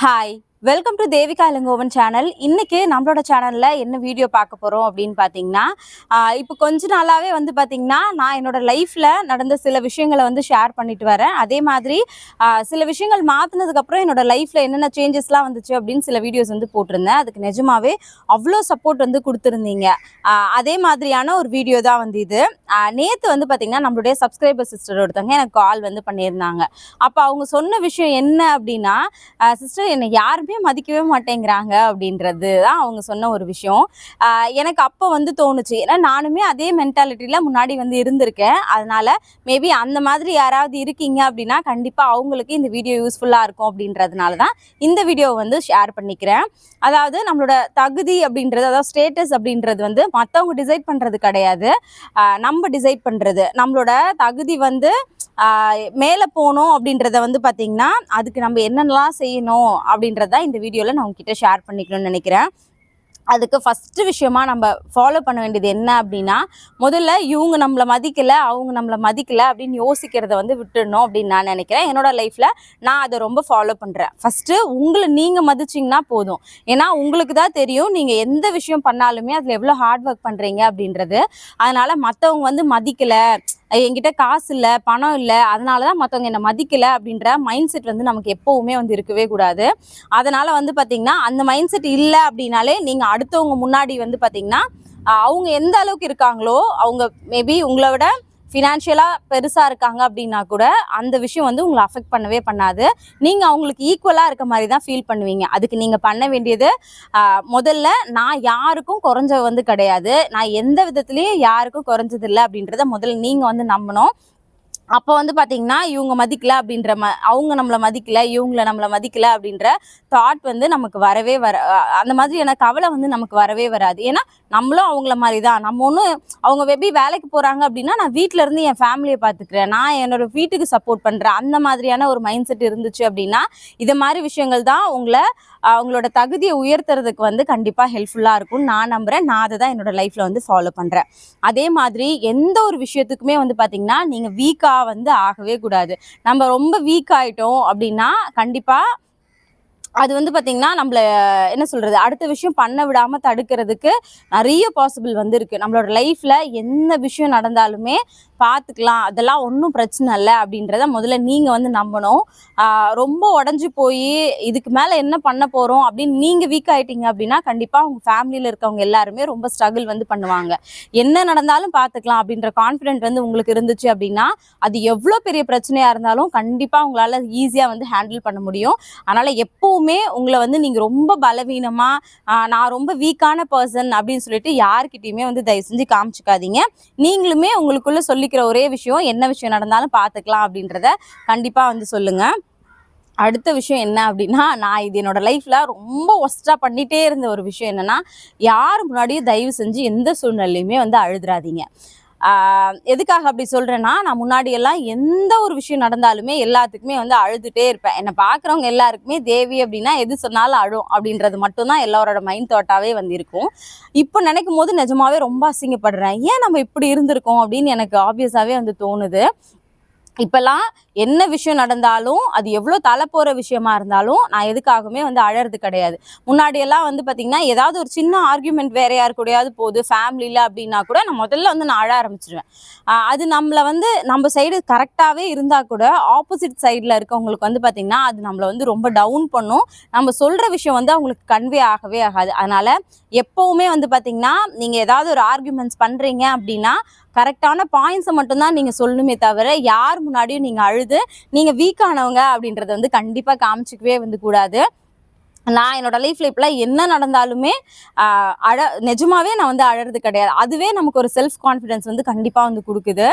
Hi. Welcome to Devika Elangovan channel இன்னைக்கு நம்மளோட சேனல்ல என்ன வீடியோ பார்க்க போறோம் அப்படின்னு பார்த்தீங்கன்னா இப்போ கொஞ்ச நாளாவே வந்து பாத்தீங்கன்னா நான் என்னோட லைஃப்ல நடந்த சில விஷயங்களை வந்து ஷேர் பண்ணிட்டு வரேன். அதே மாதிரி சில விஷயங்கள் மாத்தினதுக்கு அப்புறம் என்னோட லைஃப்ல என்னென்ன சேஞ்சஸ்லாம் வந்துச்சு அப்படின்னு சில வீடியோஸ் வந்து போட்டிருந்தேன். அதுக்கு நிஜமாவே அவ்வளோ சப்போர்ட் வந்து கொடுத்துருந்தீங்க. அதே மாதிரியான ஒரு வீடியோ தான் வந்து இது. நேத்து வந்து பார்த்தீங்கன்னா நம்மளுடைய சப்ஸ்கிரைபர் சிஸ்டர் ஒருத்தவங்க எனக்கு கால் வந்து பண்ணியிருந்தாங்க. அப்போ அவங்க சொன்ன விஷயம் என்ன அப்படின்னா சிஸ்டர் என்னை யாருமே மதிக்கவே மாட்டேங்கிறாங்க அப்படின்றது தான் அவங்க சொன்ன ஒரு விஷயம். எனக்கு அப்போ வந்து தோணுச்சு. ஏன்னா நானுமே அதே மென்டாலிட்டியில் முன்னாடி வந்து இருந்திருக்கேன். அதனால் மேபி அந்த மாதிரி யாராவது இருக்கீங்க அப்படின்னா கண்டிப்பாக அவங்களுக்கு இந்த வீடியோ யூஸ்ஃபுல்லாக இருக்கும் அப்படின்றதுனால தான் இந்த வீடியோவை வந்து ஷேர் பண்ணிக்கிறேன். அதாவது நம்மளோட தகுதி அப்படின்றது அதாவது ஸ்டேட்டஸ் அப்படின்றது வந்து மற்றவங்க டிசைட் பண்ணுறது கிடையாது. நம்ம டிசைட் பண்ணுறது நம்மளோட தகுதி வந்து மேலே போகணும் அப்படின்றத வந்து பார்த்திங்கன்னா அதுக்கு நம்ம என்னென்னலாம் செய்யணும் அப்படின்றத இந்த வீடியோவில் நான் உங்ககிட்ட ஷேர் பண்ணிக்கணும்னு நினைக்கிறேன். அதுக்கு ஃபஸ்ட்டு விஷயமா நம்ம ஃபாலோ பண்ண வேண்டியது என்ன அப்படின்னா முதல்ல இவங்க நம்மளை மதிக்கலை அவங்க நம்மளை மதிக்கலை அப்படின்னு யோசிக்கிறத வந்து விட்டுடணும் அப்படின்னு நான் நினைக்கிறேன். என்னோட லைஃப்பில் நான் அதை ரொம்ப ஃபாலோ பண்ணுறேன் ஃபஸ்ட்டு உங்களை நீங்கள் மதிச்சிங்கன்னா போதும். ஏன்னா உங்களுக்கு தான் தெரியும் நீங்கள் எந்த விஷயம் பண்ணாலுமே அதில் எவ்வளோ ஹார்ட் ஒர்க் பண்ணுறீங்க அப்படின்றது. அதனால் மற்றவங்க வந்து மதிக்கலை என்கிட்ட காசு இல்லை பணம் இல்லை அதனால தான் மற்றவங்க என்னை மதிக்கலை அப்படின்ற மைண்ட் செட் வந்து நமக்கு எப்போவுமே வந்து இருக்கவே கூடாது. அதனால் வந்து பார்த்திங்கன்னா அந்த மைண்ட் செட் இல்லை அப்படின்னாலே நீங்கள் அடுத்தவங்க முன்னாடி வந்து பார்த்திங்கன்னா அவங்க எந்த அளவுக்கு இருக்காங்களோ அவங்க மேபி உங்களை விட ஃபினான்ஷியலாக பெருசாக இருக்காங்க அப்படின்னா கூட அந்த விஷயம் வந்து உங்களை அஃபெக்ட் பண்ணவே பண்ணாது. நீங்கள் அவங்களுக்கு ஈக்குவலாக இருக்க மாதிரி தான் ஃபீல் பண்ணுவீங்க. அதுக்கு நீங்கள் பண்ண வேண்டியது முதல்ல நான் யாருக்கும் குறைஞ்ச வந்து கிடையாது. நான் எந்த விதத்துலேயும் யாருக்கும் குறைஞ்சதில்லை அப்படின்றத முதல்ல நீங்கள் வந்து நம்பணும். அப்போ வந்து பார்த்தீங்கன்னா இவங்க மதிக்கல அப்படின்ற ம அவங்க நம்மளை மதிக்கல இவங்கள நம்மளை மதிக்கல அப்படின்ற தாட் வந்து நமக்கு வரவே வர அந்த மாதிரியான கவலை வந்து நமக்கு வரவே வராது. ஏன்னா நம்மளும் அவங்கள மாதிரி தான் நம்ம ஒன்றும் அவங்க வெபி வேலைக்கு போகிறாங்க அப்படின்னா நான் வீட்டில இருந்து என் ஃபேமிலியை பார்த்துக்கிறேன் நான் என்னோட வீட்டுக்கு சப்போர்ட் பண்ணுறேன் அந்த மாதிரியான ஒரு மைண்ட் செட் இருந்துச்சு அப்படின்னா இது மாதிரி விஷயங்கள் தான் உங்களை அவங்களோட தகுதியை உயர்த்துறதுக்கு வந்து கண்டிப்பாக ஹெல்ப்ஃபுல்லாக இருக்கும்னு நான் நம்புகிறேன் நான் அதை தான் என்னோட லைஃப்பில் வந்து ஃபாலோ பண்ணுறேன் அதே மாதிரி எந்த ஒரு விஷயத்துக்குமே வந்து பார்த்தீங்கன்னா நீங்கள் வீக்காக வந்து ஆகவே கூடாது. நம்ம ரொம்ப வீக் ஆகிட்டோம் அப்படின்னா கண்டிப்பாக அது வந்து பார்த்திங்கன்னா நம்மள என்ன சொல்கிறது அடுத்த விஷயம் பண்ண விடாமல் தடுக்கிறதுக்கு நிறைய பாசிபிள் வந்து இருக்குது நம்மளோட லைஃப்பில் எந்த விஷயம் நடந்தாலுமே பார்த்துக்கலாம் அதெல்லாம் ஒன்றும் பிரச்சனை இல்லை அப்படின்றத முதல்ல நீங்கள் வந்து நம்பணும். ரொம்ப உடஞ்சி போய் இதுக்கு மேலே என்ன பண்ண போகிறோம் அப்படின்னு நீங்கள் வீக் ஆகிட்டீங்க அப்படின்னா கண்டிப்பாக உங்கள் ஃபேமிலியில் இருக்கவங்க எல்லாருமே ரொம்ப ஸ்ட்ரகிள் வந்து பண்ணுவாங்க. என்ன நடந்தாலும் பார்த்துக்கலாம் அப்படின்ற கான்ஃபிடென்ட் வந்து உங்களுக்கு இருந்துச்சு அப்படின்னா அது எவ்வளோ பெரிய பிரச்சனையாக இருந்தாலும் கண்டிப்பாக உங்களால் ஈஸியாக வந்து ஹேண்டில் பண்ண முடியும். அதனால் எப்போவுமே உங்களை வந்து நீங்கள் ரொம்ப பலவீனமாக நான் ரொம்ப வீக்கான பர்சன் அப்படின்னு சொல்லிட்டு யார்கிட்டையுமே வந்து தயவு செஞ்சு காமிச்சிக்காதீங்க. நீங்களுமே உங்களுக்குள்ள சொல்லிக்கிற ஒரே விஷயம் என்ன விஷயம் நடந்தாலும் பார்த்துக்கலாம் அப்படின்றத கண்டிப்பாக வந்து சொல்லுங்கள் அடுத்த விஷயம் என்ன அப்படின்னா நான் இது என்னோட லைஃப்பில் ரொம்ப ஒஸ்ட்டாக பண்ணிகிட்டே இருந்த ஒரு விஷயம் என்னென்னா யார் முன்னாடியும் தயவு செஞ்சு எந்த சூழ்நிலையுமே வந்து அழுதுறாதீங்க. எதுக்காக அப்படி சொல்கிறேன்னா நான் முன்னாடி எல்லாம் எந்த ஒரு விஷயம் நடந்தாலுமே எல்லாத்துக்குமே வந்து அழுதுகிட்டே இருப்பேன். என்னை பார்க்குறவங்க எல்லாருக்குமே தேவி அப்படின்னா எது சொன்னாலும் அழும் அப்படின்றது மட்டும்தான் எல்லாரோட மைண்ட் தாட்டாகவே வந்து இருக்கும் இப்போ நினைக்கும் போது நிஜமாவே ரொம்ப அசிங்கப்படுறேன். ஏன் நம்ம இப்படி இருந்திருக்கோம் அப்படின்னு எனக்கு ஆப்வியஸாகவே வந்து தோணுது. இப்போல்லாம் என்ன விஷயம் நடந்தாலும் அது எவ்வளோ தலை போகிற விஷயமா இருந்தாலும் நான் எதுக்காகவுமே வந்து அழறது கிடையாது. முன்னாடியெல்லாம் வந்து பார்த்திங்கன்னா ஏதாவது ஒரு சின்ன ஆர்கியூமெண்ட் வேற யாரு கூடயாவது போகுது ஃபேமிலியில் அப்படின்னா கூட நான் முதல்ல வந்து நான் அழ ஆரம்பிச்சிருவேன். அது நம்மளை வந்து நம்ம சைடு கரெக்டாகவே இருந்தால் கூட ஆப்போசிட் சைடில் இருக்கவங்களுக்கு வந்து பார்த்திங்கன்னா அது நம்மளை வந்து ரொம்ப டவுன் பண்ணும். நம்ம சொல்கிற விஷயம் வந்து அவங்களுக்கு கன்வே ஆகவே ஆகாது. அதனால் எப்போவுமே வந்து பார்த்திங்கன்னா நீங்கள் ஏதாவது ஒரு ஆர்கியூமெண்ட்ஸ் பண்ணுறீங்க அப்படின்னா கரெக்டான பாயிண்ட்ஸை மட்டும்தான் நீங்கள் சொல்லணுமே தவிர யார் முன்னாடியும் நீங்கள் அழுது நீங்கள் வீக் ஆனவங்க அப்படின்றத வந்து கண்டிப்பாக காமிச்சிக்கவே வந்து கூடாது. நான் என்னோட லைஃப்ல இப்பெல்லாம் என்ன நடந்தாலுமே அழ நிஜமாவே நான் வந்து அழறது கிடையாது. அதுவே நமக்கு ஒரு செல்ஃப் கான்ஃபிடன்ஸ் வந்து கண்டிப்பாக வந்து கொடுக்குது.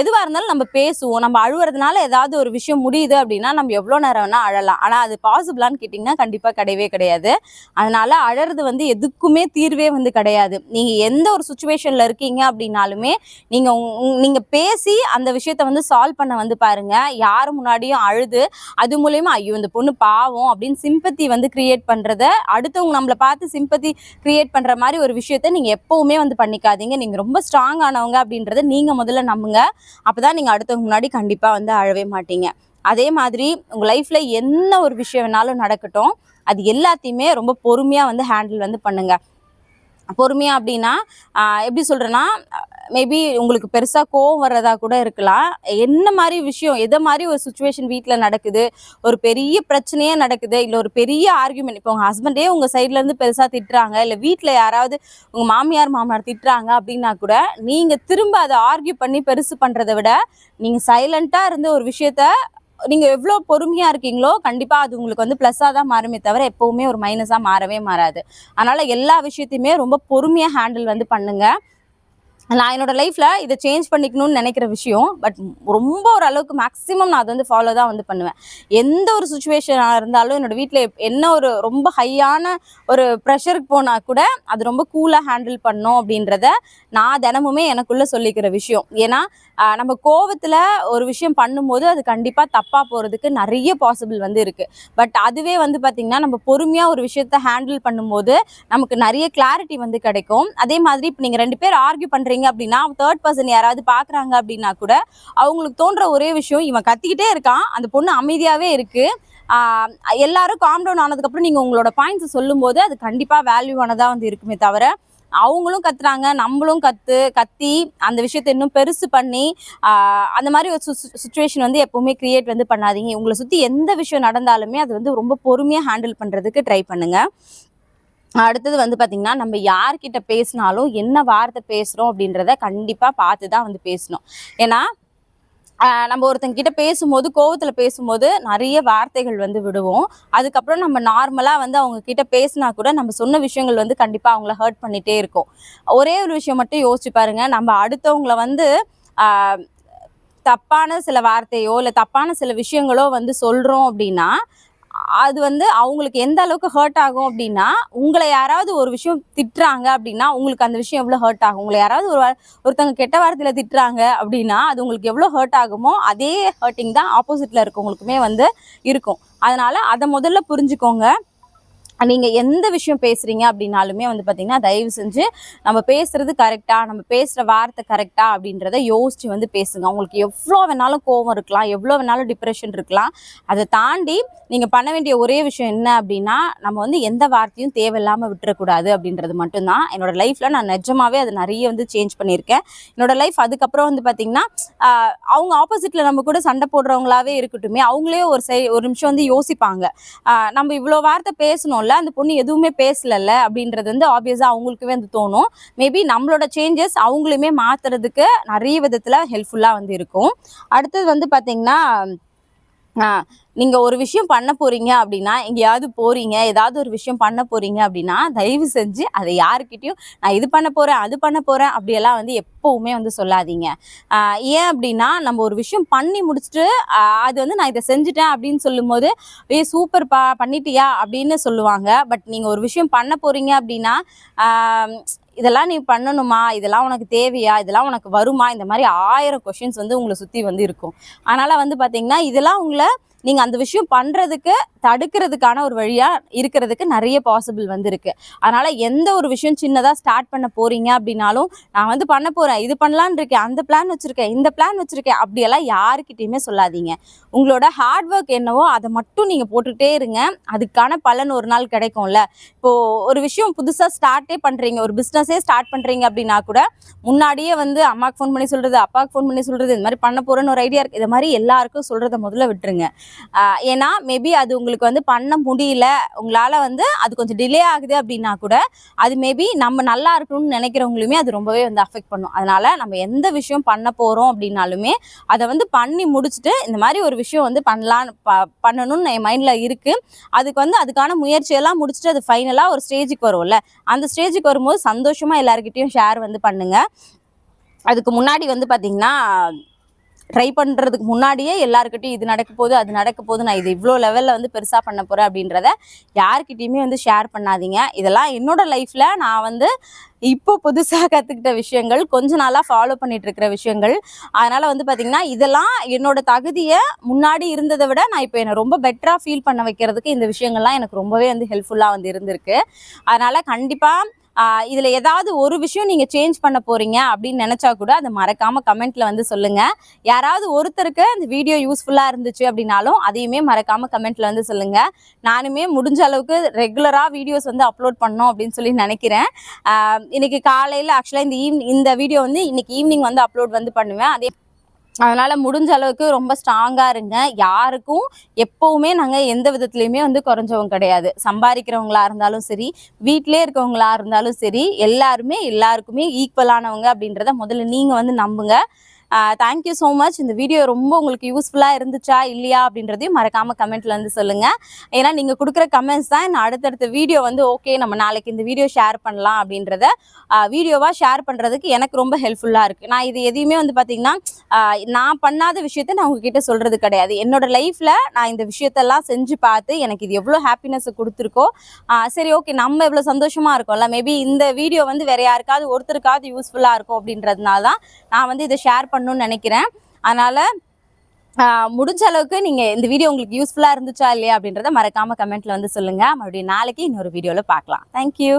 எதுவாக இருந்தாலும் நம்ம பேசுவோம். நம்ம அழுவுறதுனால ஏதாவது ஒரு விஷயம் முடியுது அப்படின்னா நம்ம எவ்வளோ நேரம் வேணால் அழலாம். ஆனால் அது பாசிபிளான்னு கேட்டிங்கன்னா கண்டிப்பாக கிடையவே கிடையாது. அதனால அழறது வந்து எதுக்குமே தீர்வே வந்து கிடையாது. நீங்கள் எந்த ஒரு சுச்சுவேஷனில் இருக்கீங்க அப்படின்னாலுமே நீங்கள் நீங்கள் பேசி அந்த விஷயத்த வந்து சால்வ் பண்ண வந்து பாருங்கள் யார் முன்னாடியும் அழுது அது மூலயமா ஐயோ இந்த பொண்ணு பாவம் அப்படின்னு சிம்பத்தி வந்து கிரியேட் பண்ணுறத அடுத்தவங்க நம்மளை பார்த்து சிம்பத்தி கிரியேட் பண்ணுற மாதிரி ஒரு விஷயத்த நீங்கள் எப்போவுமே வந்து பண்ணிக்காதீங்க. நீங்கள் ரொம்ப ஸ்ட்ராங் ஆனவங்க அப்படின்றத நீங்கள் முதல்ல நம்புங்க. அப்பதான் நீங்கள் அடுத்தவங்க முன்னாடி கண்டிப்பாக வந்து அழவே மாட்டீங்க. அதே மாதிரி உங்கள் லைஃப்பில் என்ன ஒரு விஷயம் வேணாலும் நடக்கட்டும் அது எல்லாத்தையுமே ரொம்ப பொறுமையாக வந்து ஹேண்டில் வந்து பண்ணுங்கள் பொறுமையாக அப்படின்னா எப்படி சொல்கிறேன்னா மேபி உங்களுக்கு பெருசாக கோவம் வர்றதா கூட இருக்கலாம். என்ன மாதிரி விஷயம் எதை மாதிரி ஒரு சுச்சுவேஷன் வீட்டில் நடக்குது ஒரு பெரிய பிரச்சனையே நடக்குது இல்லை ஒரு பெரிய ஆர்கியூமெண்ட் இப்போ உங்கள் ஹஸ்பண்டே உங்கள் சைட்லேருந்து பெருசாக திட்டுறாங்க இல்லை வீட்டில் யாராவது உங்கள் மாமியார் மாமனார் திட்டுறாங்க அப்படின்னா கூட நீங்கள் திரும்ப அதை ஆர்கியூ பண்ணி பெருசு பண்ணுறதை விட நீங்கள் சைலண்ட்டாக இருந்து ஒரு விஷயத்த நீங்கள் எவ்வளோ பொறுமையாக இருக்கீங்களோ கண்டிப்பாக அது உங்களுக்கு வந்து ப்ளஸ்ஸாக தான் மாறுமே தவிர எப்போவுமே ஒரு மைனஸாக மாறவே மாறாது. அதனால் எல்லா விஷயத்தையுமே ரொம்ப பொறுமையாக ஹேண்டில் வந்து பண்ணுங்க. நான் என்னோட லைஃப்பில் இதை சேஞ்ச் பண்ணிக்கணும்னு நினைக்கிற விஷயம் பட் ரொம்ப ஒரு அளவுக்கு மேக்ஸிமம் நான் அதை வந்து ஃபாலோ தான் வந்து பண்ணுவேன். எந்த ஒரு சுச்சுவேஷனாக இருந்தாலும் என்னோட வீட்டில் என்ன ஒரு ரொம்ப ஹையான ஒரு ப்ரெஷருக்கு போனால் கூட அது ரொம்ப கூலாக ஹேண்டில் பண்ணோம் அப்படின்றத நான் தினமுமே எனக்குள்ளே சொல்லிக்கிற விஷயம். ஏன்னா நம்ம கோவத்தில் ஒரு விஷயம் பண்ணும்போது அது கண்டிப்பாக தப்பாக போகிறதுக்கு நிறைய பாசிபிள் வந்து இருக்குது பட் அதுவே வந்து பார்த்திங்கன்னா நம்ம பொறுமையாக ஒரு விஷயத்த ஹேண்டில் பண்ணும்போது நமக்கு நிறைய கிளாரிட்டி வந்து கிடைக்கும். அதே மாதிரி இப்போ நீங்கள் ரெண்டு பேர் ஆர்கியூ பண்ணுறீங்க அப்படின்னா தேர்ட் பர்சன் யாராவது பார்க்குறாங்க அப்படின்னா கூட அவங்களுக்கு தோன்ற ஒரே விஷயம் இவன் கத்திக்கிட்டே இருக்கான் அந்த பொண்ணு அமைதியாகவே இருக்குது எல்லாரும் காம் டவுன் ஆனதுக்கப்புறம் நீங்கள் உங்களோட பாயிண்ட்ஸ் சொல்லும்போது அது கண்டிப்பாக வேல்யூவானதாக வந்து இருக்குமே தவிர அவங்களும் கத்துறாங்க நம்மளும் கத்து கத்தி அந்த விஷயத்தை இன்னும் பெருசு பண்ணி அந்த மாதிரி ஒரு சுச்சுவேஷன் வந்து எப்பவுமே கிரியேட் வந்து பண்ணாதீங்க. உங்களை சுற்றி எந்த விஷயம் நடந்தாலுமே அது வந்து ரொம்ப பொறுமையாக ஹேண்டில் பண்ணுறதுக்கு ட்ரை பண்ணுங்க. அடுத்தது வந்து பார்த்திங்கன்னா நம்ம யார்கிட்ட பேசினாலும் என்ன வார்த்தை பேசுகிறோம் அப்படின்றத கண்டிப்பாக பார்த்து தான் வந்து பேசணும். ஏன்னா நம்ம ஒருத்தங்க கிட்ட பேசும்போது கோவத்தில் பேசும்போது நிறைய வார்த்தைகள் வந்து விடுவோம். அதுக்கப்புறம் நம்ம நார்மலாக வந்து அவங்க கிட்ட பேசினா கூட நம்ம சொன்ன விஷயங்கள் வந்து கண்டிப்பாக அவங்கள ஹர்ட் பண்ணிகிட்டே இருக்கும். ஒரே ஒரு விஷயம் மட்டும் யோசிச்சு பாருங்க. நம்ம அடுத்தவங்கள வந்து தப்பான சில வார்த்தையோ இல்லை தப்பான சில விஷயங்களோ வந்து சொல்கிறோம் அப்படின்னா அது வந்து அவங்களுக்கு எந்த அளவுக்கு ஹர்ட் ஆகும் அப்படின்னா உங்களை யாராவது ஒரு விஷயம் திட்டுறாங்க அப்படின்னா உங்களுக்கு அந்த விஷயம் எவ்வளோ ஹர்ட் ஆகும்? உங்களை யாராவது ஒரு ஒருத்தவங்க கெட்ட வார்த்தையில் திட்டுறாங்க அப்படின்னா அது உங்களுக்கு எவ்வளோ ஹர்ட் ஆகுமோ அதே ஹர்ட்டிங் தான் ஆப்போசிட்டில் இருக்கவங்களுக்குமே வந்து இருக்கும். அதனால் அதை முதல்ல புரிஞ்சுக்கோங்க. நீங்கள் எந்த விஷயம் பேசுகிறீங்க அப்படின்னாலுமே வந்து பார்த்திங்கன்னா தயவு செஞ்சு நம்ம பேசுகிறது கரெக்டாக நம்ம பேசுகிற வார்த்தை கரெக்டாக அப்படின்றத யோசித்து வந்து பேசுங்க. உங்களுக்கு எவ்வளோ வேணாலும் கோவம் இருக்கலாம் எவ்வளோ வேணாலும் டிப்ரெஷன் இருக்கலாம். அதை தாண்டி நீங்கள் பண்ண வேண்டிய ஒரே விஷயம் என்ன அப்படின்னா நம்ம வந்து எந்த வார்த்தையும் தேவையில்லாமல் விட்டுறக்கூடாது அப்படின்றது மட்டும்தான். என்னோடய லைஃப்பில் நான் நிஜமாகவே அது நிறைய வந்து சேஞ்ச் பண்ணியிருக்கேன். என்னோடய லைஃப் அதுக்கப்புறம் வந்து பார்த்திங்கன்னா அவங்க ஆப்போசிட்டில் நம்ம கூட சண்டை போடுறவங்களாவே இருக்கட்டுமே அவங்களே ஒரு சை ஒரு நிமிஷம் வந்து யோசிப்பாங்க. நம்ம இவ்வளோ வார்த்தை பேசணும்ல அந்த பொண்ணு எதுவுமே பேசலல்ல அப்படின்றது வந்து ஆப்வியஸாக அவங்களுக்குமே வந்து தோணும். மேபி நம்மளோட சேஞ்சஸ் அவங்களையுமே மாற்றுறதுக்கு நிறைய விதத்தில் ஹெல்ப்ஃபுல்லாக வந்து இருக்கும். அடுத்தது வந்து பார்த்திங்கன்னா நீங்கள் ஒரு விஷயம் பண்ண போறீங்க அப்படின்னா எங்கேயாவது போறீங்க ஏதாவது ஒரு விஷயம் பண்ண போறீங்க அப்படின்னா தயவு செஞ்சு அதை யாருக்கிட்டையும் நான் இது பண்ண போறேன் அது பண்ண போறேன் அப்படியெல்லாம் வந்து எப்பவுமே வந்து சொல்லாதீங்க. ஏன் அப்படின்னா நம்ம ஒரு விஷயம் பண்ணி முடிச்சுட்டு அது வந்து நான் இதை செஞ்சுட்டேன் அப்படின்னு சொல்லும்போது ஏ சூப்பர் பா பண்ணிட்டியா? அப்படின்னு சொல்லுவாங்க. பட் நீங்கள் ஒரு விஷயம் பண்ண போறீங்க அப்படின்னா இதெல்லாம் நீ பண்ணணுமா? இதெல்லாம் உனக்கு தேவையா? இதெல்லாம் உனக்கு வருமா? இந்த மாதிரி ஆயிரம் கொஷின்ஸ் வந்து உங்களை சுற்றி வந்து இருக்கும். அதனால் வந்து பார்த்தீங்கன்னா இதெல்லாம் உங்களை நீங்கள் அந்த விஷயம் பண்ணுறதுக்கு தடுக்கிறதுக்கான ஒரு வழியாக இருக்கிறதுக்கு நிறைய பாசிபிள் வந்து இருக்கு அதனால் எந்த ஒரு விஷயம் சின்னதாக ஸ்டார்ட் பண்ண போகிறீங்க அப்படின்னாலும் நான் வந்து பண்ண போகிறேன் இது பண்ணலான்னு இருக்கேன் அந்த பிளான் வச்சுருக்கேன் இந்த பிளான் வச்சுருக்கேன் அப்படியெல்லாம் யாருக்கிட்டேயுமே சொல்லாதீங்க. உங்களோட ஹார்ட் ஒர்க் என்னவோ அதை மட்டும் நீங்கள் போட்டுகிட்டே இருங்க. அதுக்கான பலன் ஒரு நாள் கிடைக்கும்ல. இப்போது ஒரு விஷயம் புதுசாக ஸ்டார்ட்டே பண்ணுறீங்க ஒரு பிஸ்னஸே ஸ்டார்ட் பண்ணுறீங்க அப்படின்னா கூட முன்னாடியே வந்து அம்மாவுக்கு ஃபோன் பண்ணி சொல்கிறது அப்பாவுக்கு ஃபோன் பண்ணி சொல்கிறது இந்த மாதிரி பண்ண போகிறேன்னு ஒரு ஐடியா இருக்குது இது மாதிரி எல்லாருக்கும் சொல்கிறத முதல்ல விட்டுருங்க. ஏன்னா மேபி அது உங்களுக்கு வந்து பண்ண முடியல. உங்களால் வந்து அது கொஞ்சம் டிலே ஆகுது அப்படின்னா கூட அது மேபி நம்ம நல்லா இருக்கணும்னு நினைக்கிறவங்களுமே அது ரொம்பவே வந்து அஃபெக்ட் பண்ணும். அதனால நம்ம எந்த விஷயம் பண்ண போகிறோம் அப்படின்னாலுமே அதை வந்து பண்ணி முடிச்சுட்டு இந்த மாதிரி ஒரு விஷயம் வந்து பண்ணலான்னு ப பண்ணணும்னு என் மைண்டில் இருக்குது அதுக்கு வந்து அதுக்கான முயற்சியெல்லாம் முடிச்சுட்டு அது ஃபைனலாக ஒரு ஸ்டேஜுக்கு வரும்ல. அந்த ஸ்டேஜுக்கு வரும்போது சந்தோஷமாக எல்லாருக்கிட்டேயும் ஷேர் வந்து பண்ணுங்கள் அதுக்கு முன்னாடி வந்து பார்த்திங்கன்னா ட்ரை பண்ணுறதுக்கு முன்னாடியே எல்லாருக்கிட்டையும் இது நடக்க போகுது அது நடக்க போகுது நான் இது இவ்வளோ லெவலில் வந்து பெருசாக பண்ண போகிறேன் அப்படின்றத யார்கிட்டயுமே வந்து ஷேர் பண்ணாதீங்க. இதெல்லாம் என்னோடய லைஃப்பில் நான் வந்து இப்போ புதுசாக கற்றுக்கிட்ட விஷயங்கள் கொஞ்ச நாளாக ஃபாலோ பண்ணிட்டு இருக்கிற விஷயங்கள். அதனால் வந்து பார்த்திங்கன்னா இதெல்லாம் என்னோட தகுதியை முன்னாடி இருந்ததை விட நான் இப்போ என்னை ரொம்ப பெட்டராக ஃபீல் பண்ண வைக்கிறதுக்கு இந்த விஷயங்கள்லாம் எனக்கு ரொம்பவே வந்து ஹெல்ப்ஃபுல்லாக வந்து இருந்திருக்கு. அதனால் கண்டிப்பாக இதில் ஏதாவது ஒரு விஷயம் நீங்கள் சேஞ்ச் பண்ண போகிறீங்க அப்படின்னு நினச்சா கூட அதை மறக்காமல் கமெண்ட்டில் வந்து சொல்லுங்கள் யாராவது ஒருத்தருக்கு அந்த வீடியோ யூஸ்ஃபுல்லாக இருந்துச்சு அப்படின்னாலும் அதையுமே மறக்காமல் கமெண்ட்டில் வந்து சொல்லுங்கள் நானுமே முடிஞ்ச அளவுக்கு ரெகுலராக வீடியோஸ் வந்து அப்லோட் பண்ணோம் அப்படின்னு சொல்லி நினைக்கிறேன். இன்றைக்கி காலையில் ஆக்சுவலாக இந்த ஈவினிங் இந்த வீடியோ வந்து இன்றைக்கி ஈவினிங் வந்து அப்லோட் வந்து பண்ணுவேன். அதே அதனால முடிஞ்ச அளவுக்கு ரொம்ப ஸ்ட்ராங்காக இருங்க. யாருக்கும் எப்பவுமே நாங்கள் எந்த விதத்துலையுமே வந்து குறைஞ்சவங்க கிடையாது. சம்பாதிக்கிறவங்களா இருந்தாலும் சரி வீட்டிலே இருக்கவங்களா இருந்தாலும் சரி எல்லாருமே எல்லாருக்குமே ஈக்குவலானவங்க அப்படின்றத முதல்ல நீங்கள் வந்து நம்புங்க. தேங்க்யூ ஸோ மச் இந்த வீடியோ ரொம்ப உங்களுக்கு யூஸ்ஃபுல்லாக இருந்துச்சா இல்லையா அப்படின்றதையும் மறக்காமல் கமெண்ட்டில் வந்து சொல்லுங்கள் ஏன்னா நீங்கள் கொடுக்குற கமெண்ட்ஸ் தான் நான் அடுத்தடுத்த வீடியோ வந்து ஓகே நம்ம நாளைக்கு இந்த வீடியோ ஷேர் பண்ணலாம் அப்படின்றத வீடியோவாக ஷேர் பண்ணுறதுக்கு எனக்கு ரொம்ப ஹெல்ப்ஃபுல்லாக இருக்குது நான் இது எதையுமே வந்து பார்த்திங்கன்னா நான் பண்ணாத விஷயத்த நான் உங்ககிட்ட சொல்கிறது கிடையாது. என்னோட லைஃப்பில் நான் இந்த விஷயத்தெல்லாம் செஞ்சு பார்த்து எனக்கு இது எவ்வளோ ஹாப்பினஸ் கொடுத்துருக்கோ சரி ஓகே நம்ம எவ்வளோ சந்தோஷமாக இருக்கோம்ல மேபி இந்த வீடியோ வந்து வேற யாருக்காவது ஒருத்தருக்காவது யூஸ்ஃபுல்லாக இருக்கும் அப்படின்றதுனால தான் நான் வந்து இதை ஷேர் பண்ணணும்னு நினைக்கிறேன். அதனால் முடிஞ்ச அளவுக்கு நீங்கள் இந்த வீடியோ உங்களுக்கு யூஸ்ஃபுல்லாக இருந்துச்சா இல்லையா அப்படின்றத மறக்காமல் கமெண்ட்டில் வந்து சொல்லுங்கள் மறுபடியும் நாளைக்கு இன்னொரு வீடியோவில் பார்க்கலாம். தேங்க்யூ